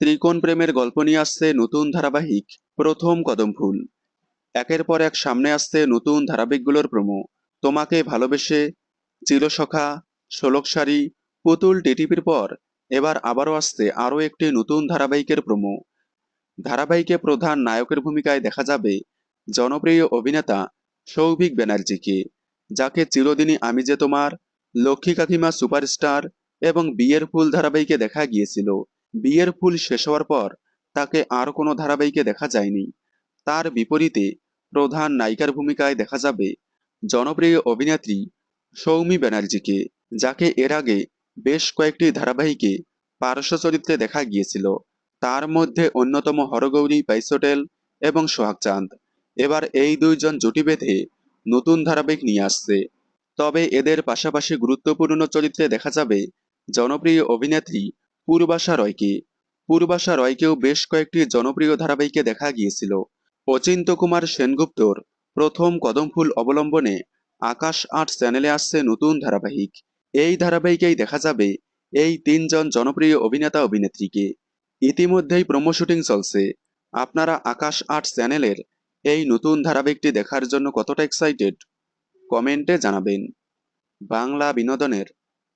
ত্রিকোণ প্রেমের গল্প নিয়ে আসছে নতুন ধারাবাহিক প্রথম কদম ফুল। একের পর এক সামনে আসছে নতুন ধারাবাহিকগুলোর প্রমো। তোমাকে ভালোবেসে চিরসখা শাড়ি, পুতুল টিটিপির পর এবার আবারও আসছে আরও একটি নতুন ধারাবাহিকের প্রমো। ধারাবাহিকে প্রধান নায়কের ভূমিকায় দেখা যাবে জনপ্রিয় অভিনেতা সৌভিক ব্যানার্জিকে, যাকে চিরদিনই আমি যে তোমার লক্ষ্মী কাকিমা সুপারস্টার এবং বিয়ের ফুল ধারাবাহিকে দেখা গিয়েছিল। বিয়ের ফুল শেষ হওয়ার পর তাকে আর কোনো ধারাবাহিকে দেখা যায়নি। তার বিপরীতে প্রধান নায়িকার ভূমিকায় দেখা যাবে জনপ্রিয় অভিনেত্রী সৌমি ব্যানার্জিকে, যাকে এর আগে বেশ কয়েকটি ধারাবাহিকে পার্শ্ব চরিত্রে দেখা গিয়েছিল। তার মধ্যে অন্যতম হরগৌরী পাইসোটেল এবং সোহাগ চাঁদ। এবার এই দুইজন জুটি বেঁধে নতুন ধারাবাহিক নিয়ে আসছে। তবে এদের পাশাপাশি গুরুত্বপূর্ণ চরিত্রে দেখা যাবে জনপ্রিয় অভিনেত্রী পূর্বাশা রয়কে। পূর্বাশা রয়কেও বেশ কয়েকটি জনপ্রিয় ধারাবাহিকে দেখা গিয়েছিল। অচিন্ত কুমার সেনগুপ্তর প্রথম কদমফুল অবলম্বনে আকাশ আট চ্যানেলে আসছে নতুন ধারাবাহিক। এই ধারাবাহিকেই দেখা যাবে এই তিনজন জনপ্রিয় অভিনেতা অভিনেত্রীকে। ইতিমধ্যেই প্রোমো শুটিং চলছে। আপনারা আকাশ আট চ্যানেলের এই নতুন ধারাবাহিকটি দেখার জন্য কতটা এক্সাইটেড কমেন্টে জানাবেন। বাংলা বিনোদনের